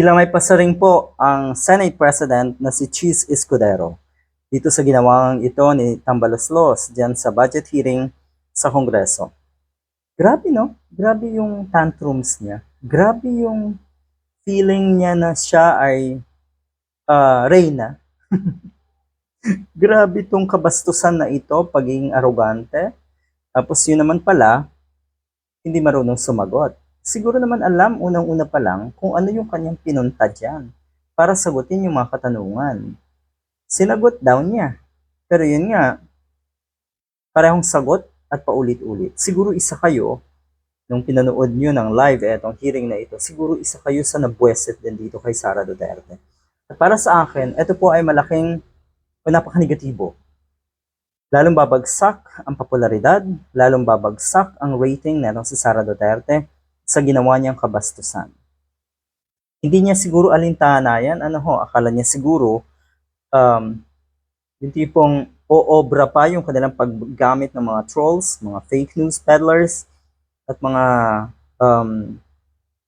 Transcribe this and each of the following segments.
Tila may pasaring po ang Senate President na si Cheese Escudero dito sa ginawang ito ni Tambaloslos dyan sa budget hearing sa Kongreso. Grabe no? Grabe yung tantrums niya. Grabe yung feeling niya na siya ay ah, reyna. Grabe tong kabastusan na ito, pagiging arrogante. Tapos yun naman pala, hindi marunong sumagot. Siguro naman alam unang-una pa lang kung ano yung kanyang pinunta dyan para sagutin yung mga katanungan. Sinagot daw niya. Pero yun nga, parehong sagot at paulit-ulit. Siguro isa kayo, nung pinanood nyo ng live etong hearing na ito, siguro isa kayo sa nabweset din dito kay Sara Duterte. At para sa akin, ito po ay malaking o napaka-negatibo. Lalong babagsak ang popularidad, lalong babagsak ang rating na si Sara Duterte sa ginawa niyang kabastusan. Hindi niya siguro alintana yan. Ano ho, akala niya siguro um, yung tipong oobra pa yung kanilang paggamit ng mga trolls, mga fake news peddlers, at mga um,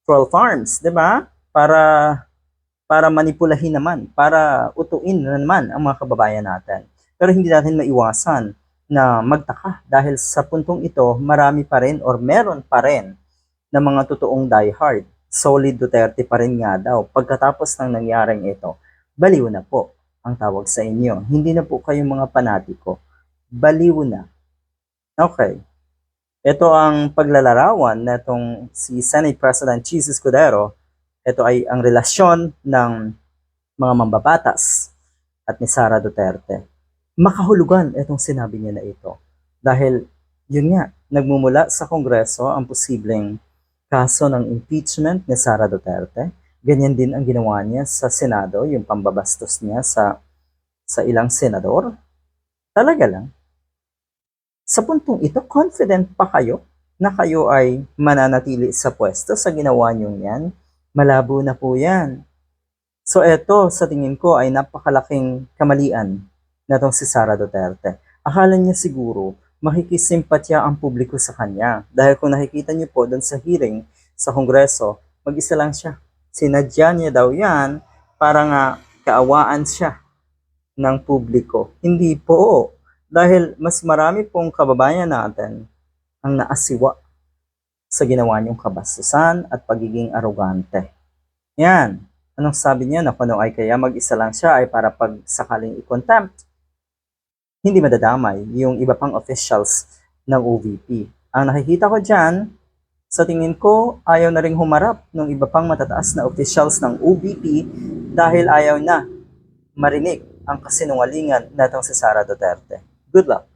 troll farms, 'di ba? Para para manipulahin naman, para utuin na naman ang mga kababayan natin. Pero hindi natin maiwasan na magtaka dahil sa puntong ito, marami pa rin or meron pa rin na mga totoong diehard. Solid Duterte pa rin nga daw. Pagkatapos ng nangyaring ito, baliw na po ang tawag sa inyo. Hindi na po kayong mga panatiko. Baliw na. Okay. Ito ang paglalarawan na itong si Senate President Cheese Escudero. Ito ay ang relasyon ng mga mambabatas at ni Sara Duterte. Makahulugan itong sinabi niya na ito. Dahil, yun nga, nagmumula sa Kongreso ang posibleng kaso ng impeachment ni Sara Duterte. Ganyan din ang ginawa niya sa Senado, yung pambabastos niya sa, sa ilang senador. Talaga lang. Sa puntong ito, confident pa kayo na kayo ay mananatili sa pwesto sa ginawa niyong yan? Malabo na po yan. So eto, sa tingin ko, ay napakalaking kamalian na tong si Sara Duterte. Akala niya siguro makikisimpatya ang publiko sa kanya. Dahil kung nakikita niyo po doon sa hearing sa Kongreso, mag-isa lang siya. Sinadya niya daw yan para nga kaawaan siya ng publiko. Hindi po. Dahil mas marami pong kababayan natin ang naasiwa sa ginawa niyong kabastusan at pagiging arogante. Yan. Anong sabi niya na kung ano ay kaya mag-isa lang siya ay para pag sakaling i-contempt, hindi madadamay yung iba pang officials ng OVP. Ang nakikita ko dyan, sa tingin ko, ayaw na ring humarap ng iba pang matataas na officials ng OVP dahil ayaw na marinig ang kasinungalingan natong si Sara Duterte. Good luck!